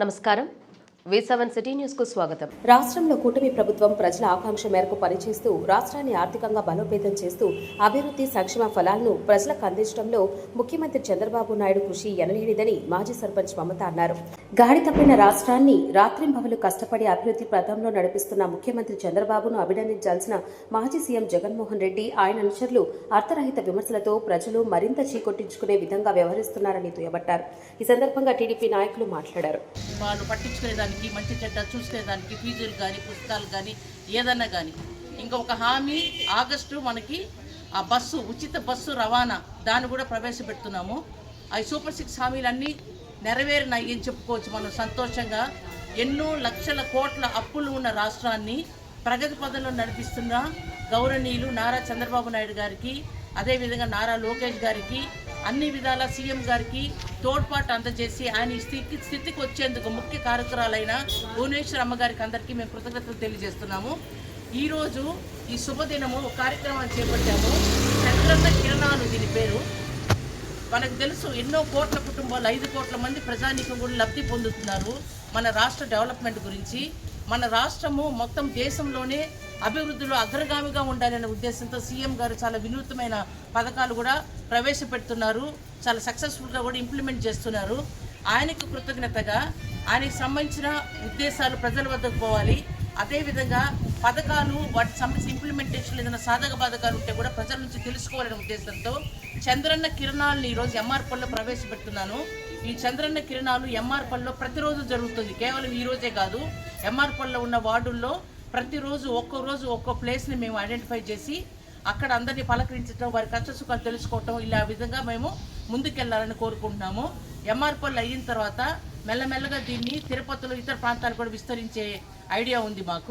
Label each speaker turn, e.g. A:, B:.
A: നമസ്കാരം. వి seven city న్యూస్కు స్వాగతం.
B: రాష్ట్రంలో కూటమి ప్రభుత్వం ప్రజల ఆకాంక్ష మేరకు పనిచేస్తూ రాష్ట్రాన్ని ఆర్థికంగా బలోపేతం చేస్తూ అభివృద్ధి సంక్షేమ ఫలాలను ప్రజలకు అందించడంలో ముఖ్యమంత్రి చంద్రబాబు నాయుడు కృషి ఎనలేనిదని మాజీ సర్పంచ్ మమత అన్నారు. గాడి తప్పిన రాష్ట్రాన్ని రాత్రింబవలు కష్టపడి అభివృద్ధి పథంలో నడిపిస్తున్న ముఖ్యమంత్రి చంద్రబాబును అభినందించాల్సిన మాజీ సీఎం జగన్మోహన్ రెడ్డి ఆయన అనుచరులు అర్థరహిత విమర్శలతో ప్రజలు మరింత చీకొట్టించుకునే విధంగా వ్యవహరిస్తున్నారని దుయ్యబట్టారు. ఈ సందర్భంగా టీడీపీ నాయకులు మాట్లాడారు.
C: వాళ్ళు మంచి చెడ్డ చూసుకునేదానికి ఫీజులు కానీ పుస్తకాలు కానీ ఏదన్నా కానీ ఇంకా ఒక హామీ ఆగస్టు మనకి ఆ బస్సు ఉచిత బస్సు రవాణా దాన్ని కూడా ప్రవేశపెడుతున్నాము. అవి సూపర్ సిక్స్ హామీలన్నీ నెరవేరినాయి అని చెప్పుకోవచ్చు మనం సంతోషంగా. ఎన్నో లక్షల కోట్ల అప్పులు ఉన్న రాష్ట్రాన్ని ప్రగతి పదంలో నడిపిస్తున్న గౌరవనీయులు నారా చంద్రబాబు నాయుడు గారికి అదేవిధంగా నారా లోకేష్ గారికి అన్ని విధాల సీఎం గారికి తోడ్పాటు అందజేసి ఆయన స్థితి స్థితికి వచ్చేందుకు ముఖ్య కారకురాలైన భువనేశ్వర్ అమ్మగారికి అందరికీ మేము కృతజ్ఞతలు తెలియజేస్తున్నాము. ఈరోజు ఈ శుభదినము ఒక కార్యక్రమాన్ని చేపట్టాము. చంద్రన్న కిరణాలు దీని పేరు. మనకు తెలుసు ఎన్నో కోట్ల కుటుంబాలు ఐదు కోట్ల మంది ప్రజానీకం కూడా లబ్ధి పొందుతున్నారు మన రాష్ట్ర డెవలప్మెంట్ గురించి. మన రాష్ట్రము మొత్తం దేశంలోనే అభివృద్ధిలో అగ్రగామిగా ఉండాలనే ఉద్దేశంతో సీఎం గారు చాలా వినూత్నమైన పథకాలు కూడా ప్రవేశపెడుతున్నారు. చాలా సక్సెస్ఫుల్గా కూడా ఇంప్లిమెంట్ చేస్తున్నారు. ఆయనకు కృతజ్ఞతగా ఆయనకు సంబంధించిన ఉద్దేశాలు ప్రజల వద్దకు పోవాలి. అదేవిధంగా పథకాలు వాటికి సంబంధించిన ఇంప్లిమెంటేషన్ ఏదైనా సాధక బాధకాలు ఉంటే కూడా ప్రజల నుంచి తెలుసుకోవాలనే ఉద్దేశంతో చంద్రన్న కిరణాలను ఈరోజు ఎంఆర్పల్లో ప్రవేశపెడుతున్నాను. ఈ చంద్రన్న కిరణాలు ఎంఆర్పల్లో ప్రతిరోజు జరుగుతుంది. కేవలం ఈ రోజే కాదు ఎంఆర్పల్లో ఉన్న వార్డుల్లో ప్రతిరోజు ఒక్కో రోజు ఒక్కో ప్లేస్ని మేము ఐడెంటిఫై చేసి అక్కడ అందరినీ పలకరించడం వారి కష్ట సుఖాలు తెలుసుకోవటం ఇలా విధంగా మేము ముందుకెళ్ళాలని కోరుకుంటున్నాము. ఎంఆర్పోలు అయిన తర్వాత మెల్లమెల్లగా దీన్ని తిరుపతిలో ఇతర ప్రాంతాలు కూడా విస్తరించే ఐడియా ఉంది మాకు.